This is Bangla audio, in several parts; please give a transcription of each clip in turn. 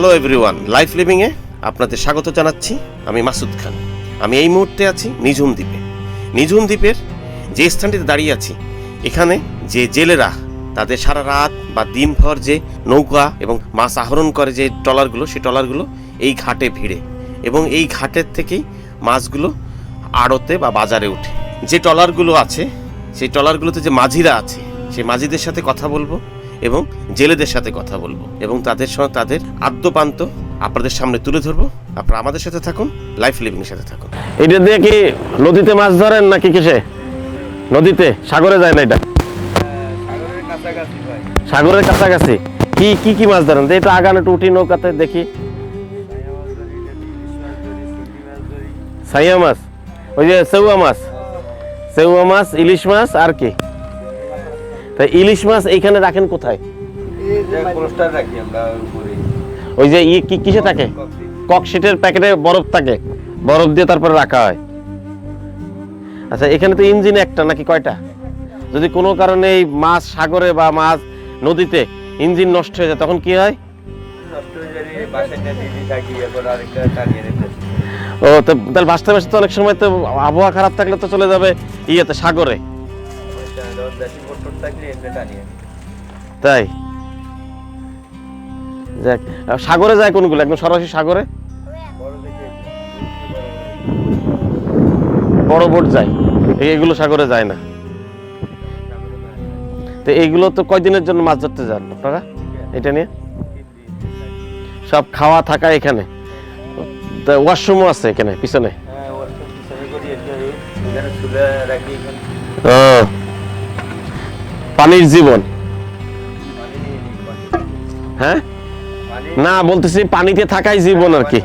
হ্যালো এভরিওয়ান লাইফ লিভিংয়ে আপনাদের স্বাগত জানাচ্ছি আমি মাসুদ খান। আমি এই মুহূর্তে আছি নিঝুম দ্বীপে। নিঝুম দ্বীপের যে স্থানটিতে দাঁড়িয়ে আছি, এখানে যে জেলেরা তাদের সারা রাত বা দিনভর যে নৌকা এবং মাছ আহরণ করে যে ট্রলারগুলো, সেই ট্রলারগুলো এই ঘাটে ভিড়ে এবং এই ঘাটের থেকেই মাছগুলো আড়তে বা বাজারে ওঠে। যে ট্রলারগুলো আছে, সেই ট্রলারগুলোতে যে মাঝিরা আছে, সেই মাঝিদের সাথে কথা বলব। এবং জেলেদের সাথে কথা বলব এবং তাদের সঙ্গে তাদের আদ্যপান্ত আপনাদের সামনে তুলে ধরবো। আপনারা আমাদের সাথে থাকুন লাইফ লিভিং এর সাথে থাকুন। এটা দিয়ে কি নদীতে মাছ ধরেন নাকি কিসে? নদীতে? সাগরে যায় না এটা? সাগরের কাছাকাছি কি কি কি মাছ ধরেন? এটা আগান, একটু উঠি নৌকাতে দেখি। সাইয়া মাছ। ওই যে সেউয়া মাছ। সেউয়া মাছ, ইলিশ মাছ, আর কি? তা ইলিশ মাছ এইখানে রাখেন কোথায়? ওই যে ই কি কিসে থাকে? ককশিটের প্যাকেটে বরফ থাকে। বরফ দিয়ে তারপরে রাখা হয়। আচ্ছা এখানে তো ইঞ্জিন একটা নাকি কয়টা? যদি কোনো কারণে এই মাছ সাগরে বা মাছ নদীতে ইঞ্জিন নষ্ট হয়ে যায়, তখন কি হয়? ও, তো তাহলে ভাসতে ভাসতে অনেক সময় তো আবহাওয়া খারাপ থাকলে তো চলে যাবে ইয়েতে, সাগরে। তাই? যাক সাগরে যায় কোনগুলো? একদম সরাসরি সাগরে? বড় বোট যায়। এগুলো সাগরে যায় না। তো এইগুলো তো কয়দিনের জন্য মাছ ধরতে যান আপনারা? এটা নিয়ে? সব খাওয়া থাকা এখানে? তা ওয়াশরুমও আছে এখানে পিছনে? হ্যাঁ সব পিছনে করি এটা রাখি। এখানে পানির জীবন। হ্যাঁ? না বলতেছি পানিতে থাকাই জীবন আর কি।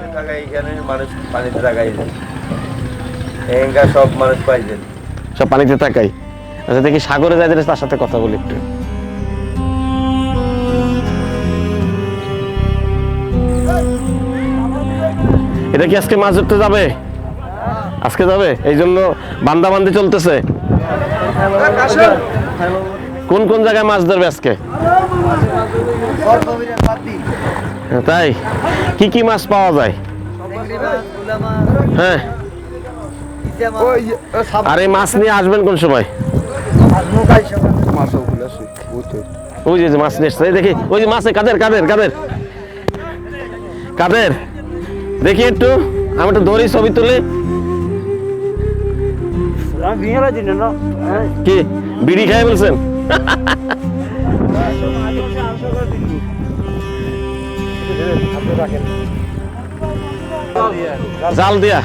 মানুষ পানিতে থাকাই সব মানুষ পাইছেন সব পানিতে থাকাই। আচ্ছা দেখি সাগরে যায় তার সাথে কথা বলি একটু। এটা কি আজকে মাছ ধরতে যাবে? আজকে যাবে? এই জন্য বান্দা বান্দি চলতেছে। কোন কোন জায়গায় মাছ ধরবে আজকে? তাই? কি কি মাছ পাওয়া যায়? হ্যাঁ। আর এই মাছ নিয়ে আসবেন কোন সময়? ওই যে মাছ নিয়ে দেখি ওই যে মাছে কাদের কাদের কাদের? কাদের? দেখি একটু আমি একটু ধরি ছবি তুলি। কি? বিড়ি খাই বলছেন? জাল দিয়া?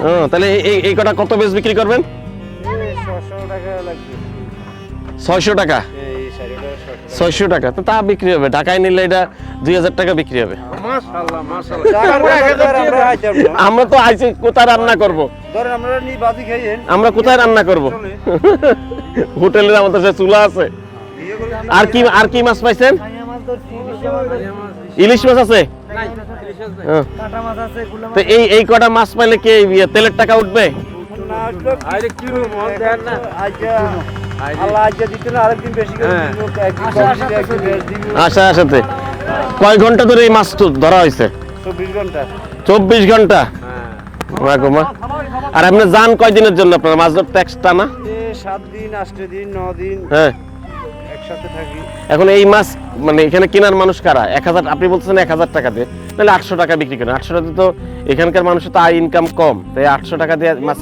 ও তাহলে এই- এই এই কটা কত বেশ বিক্রি করবেন? ছয়শো টাকা। ছয়শো টাকা। তো তা বিক্রি হবে। ঢাকায় নিলে এটা দুই হাজার টাকা বিক্রি হবে। আমরা তো আইছি কোথায় রান্না করব? আমরা কোথায় রান্না করব? হোটেলের আমাদের সে চুলা আছে। আর কি আর কি মাছ পাইছেন? ইলিশ মাছ আছে? হ্যাঁ। তো এই এই কটা মাছ পাইলে কি ইয়ে, তেলের টাকা উঠবে। আশা আশাতে কয় ঘণ্টা ধরে এই মাছ ধরা হয়েছে? চব্বিশ ঘণ্টা। মা। আর আপনি যান কয়দিনের জন্য আপনার? মাছ ধরতে এক্সট্রা না? সাত দিন আষ্ট দিন ন দিন হ্যাঁ। একসাথে থাকি। এখন এই মাছ মানে এখানে কেনার মানুষ কারা? এক হাজার আপনি বলছেন এক হাজার টাকা দিয়ে। তাহলে আটশো টাকা বিক্রি করেন। আটশো টাকা তো এখানকার মানুষের তো আয় ইনকাম কম। তাই আটশো টাকা দিয়ে মাছ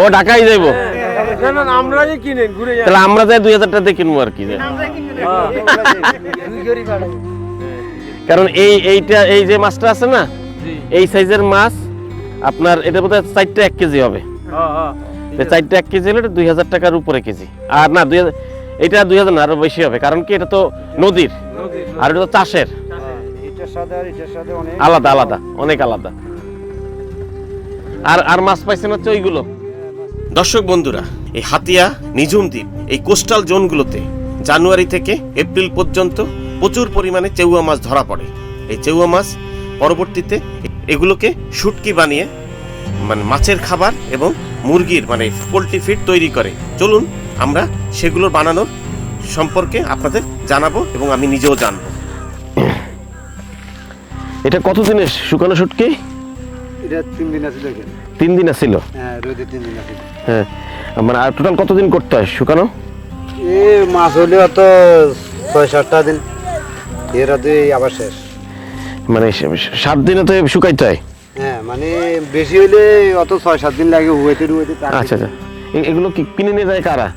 ও ঢাকাই যাইবো আমরাই তাহলে আমরা যাই দুই হাজার টাকা দিয়ে কিনবো আর কি। কারণ এই এইটা এই যে মাছটা আছে না এই সাইজের মাছ আপনার এটা বোধহয় চারটা এক কেজি হবে। চারটা এক কেজি হলে দুই হাজার টাকার উপরে কেজি। আর না দুই হাজার এটা দুই হাজার না আরও বেশি হবে কারণ কি এটা তো নদীর আর এটা তো চাষের। অনেক আলাদা আলাদা অনেক আলাদা। আর আর মাছ পাইছেন হচ্ছে ওইগুলো। দর্শক বন্ধুরা এই হাতিয়া নিঝুম দ্বীপ এই কোস্টাল জোনগুলোতে জানুয়ারি থেকে এপ্রিল পর্যন্ত প্রচুর পরিমাণে চেউয়া মাছ ধরা পড়ে। এই চেউয়া মাছ পরবর্তীতে এগুলোকে শুটকি বানিয়ে মানে মাছের খাবার এবং মুরগির মানে পোলট্রি ফিড তৈরি করে। চলুন আমরা সেগুলোর বানানোর সম্পর্কে আপনাদের জানাব এবং আমি নিজেও জানব। এটা কত দিনের শুকানো শুটকি? এটা তিন দিন আছে দেখেন। তিন দিন আছিল? হ্যাঁ রোদে তিন দিন আছে। হ্যাঁ মানে আর টোটাল কতদিন করতে হয় শুকানো? এ মাছ হলে অত ছয় সাতটা দিন। এর আবার শেষ। মানে সাত দিনে তো শুকাইতে হ্যাঁ। মানে বেশি হইলে অত ছয় সাত দিন লাগে হুয়েতে রুয়েতে আচ্ছা আচ্ছা। এগুলো কি কিনে নিয়ে যায় কারা?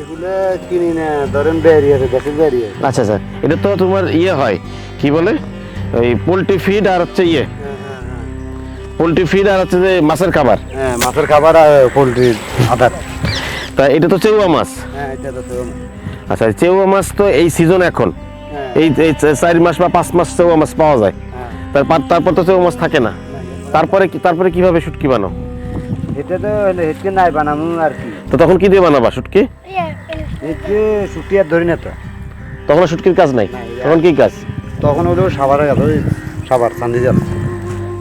এগুলো কিনে না ধরেন আছে দেশে বেরিয়ে আচ্ছা আচ্ছা। এটা তো তোমার ইয়ে হয় কি বলে? ওই পোলট্রি ফিড আর হচ্ছে ইয়ে। হ্যাঁ হ্যাঁ হ্যাঁ। পোলট্রি ফিড আর হচ্ছে যে মাছের খাবার। হ্যাঁ মাছের খাবার আর পোলট্রির আধার তা এটা তো চেউয়া মাছ। হ্যাঁ এটা তো তো আচ্ছা চেউয়া মাছ তো এই সিজন এখন। এই চার মাস বা পাঁচ মাস চেউয়া মাছ পাওয়া যায়। তারপর তারপর তো চেউয়া মাছ থাকে না। তারপরে তারপরে কীভাবে শুটকি বানাও? এটা তো হলে হেঁটে নাই বানানো আর কি। তো তখন কি দিয়ে বানাবা শুটকি? হেঁটে ছুটি আর ধরি না তো। তখন শুটকির কাজ নাই? তখন কি কাজ? তখন হলো সাবার গেল সাবার চান্দি জাল।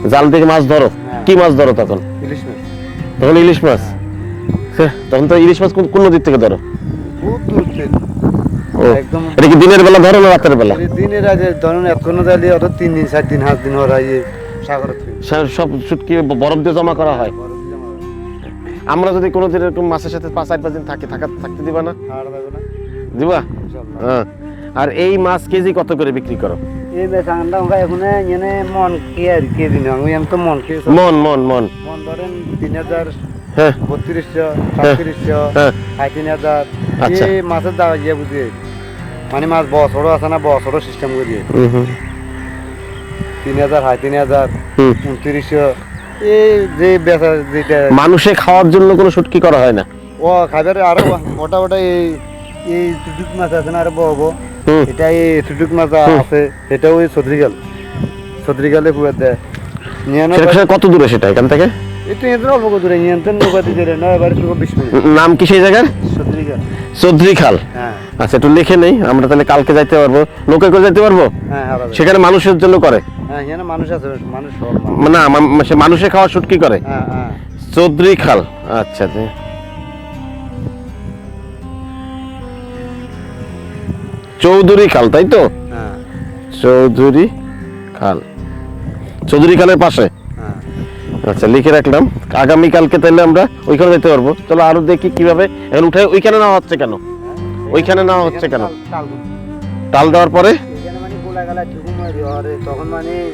জাল থেকে মাছ ধরো। হ্যাঁ। কি মাছ ধরো তখন? ইলিশ মাছ। তখন ইলিশ মাছ? হ্যাঁ, তখন তো ইলিশ মাছ কোন- নদীর থেকে ধরো? খুব দূর থেকে। ও একদম এটা কি দিনের বেলা ধরো না রাতের বেলা? দিনের আগে ধরুন এতক্ষণ যাইলে অত তিন দিন চার দিন সাত দিন ইয়ে সা- সব শুটকি বরফ দিয়ে জমা করা হয়। আমরা যদি কোনো দিন এরকম মাছের সাথে পাঁচ আট পাঁচ দিন থাকি থাকা থাকতে দিবা না? দিবা হ্যাঁ। আর এই মাছ কেজি কত করে বিক্রি করো? মন মন মন ধরেন তিন হাজার হ্যাঁ। বত্রিশশো হ্যাঁ। সাড়ে তিন হাজার। আচ্ছা। এই মাছের দাম ইয়ে মানে মাছ বছরও আছে না বছরও সিস্টেম করে তিন হাজার সাড়ে তিন হাজার উনত্রিশশো। এই যে বেচা যেটা মানুষে খাওয়ার জন্য কোনো শুটকি করা হয় না। ও খাবার আরও ওটা ওটা এই এই মাছ আছে না আরও এটা এই মাছ আছে এটা ওই সদরিগাল সদরিগালে খুব দেয়। কত দূরে সেটা এখান থেকে? নাম কি সেই জায়গার? চৌধুরী খাল হ্যাঁ। আচ্ছা একটু লিখে নেই আমরা তাহলে কালকে যাইতে পারব। নৌকা করে যাইতে পারব? হ্যাঁ সেখানে মানুষের জন্য করে। হ্যাঁ মানুষ। না সে মানুষে খাওয়া শুটকি করে। হ্যাঁ হ্যাঁ। চৌধুরী খাল। আচ্ছা। চৌধুরী খাল তাই তো? হ্যাঁ। চৌধুরী খাল। চৌধুরী খালের পাশে? হ্যাঁ। আচ্ছা লিখে রাখলাম। আগামী কালকে তাহলে আমরা ওইখানে যেতে পারব। চলো আরও দেখি কীভাবে। এখন উঠে ওইখানে নেওয়া হচ্ছে কেন? ওইখানে না হচ্ছে কেন? টাল- দেওয়ার পরে? মানে তখন মানে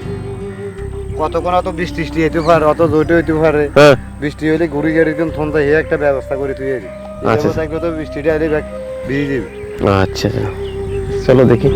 কতক্ষণ অত বৃষ্টি টিষ্টি হইতে পারে অত জোটে হইতে পারে। হ্যাঁ। বৃষ্টি হলে ঘুরি গাড়ি একটা ব্যবস্থা করে তুই আচ্ছা। তো বৃষ্টিটা এলে ভিজে যাবে আচ্ছা আচ্ছা। চলো দেখি।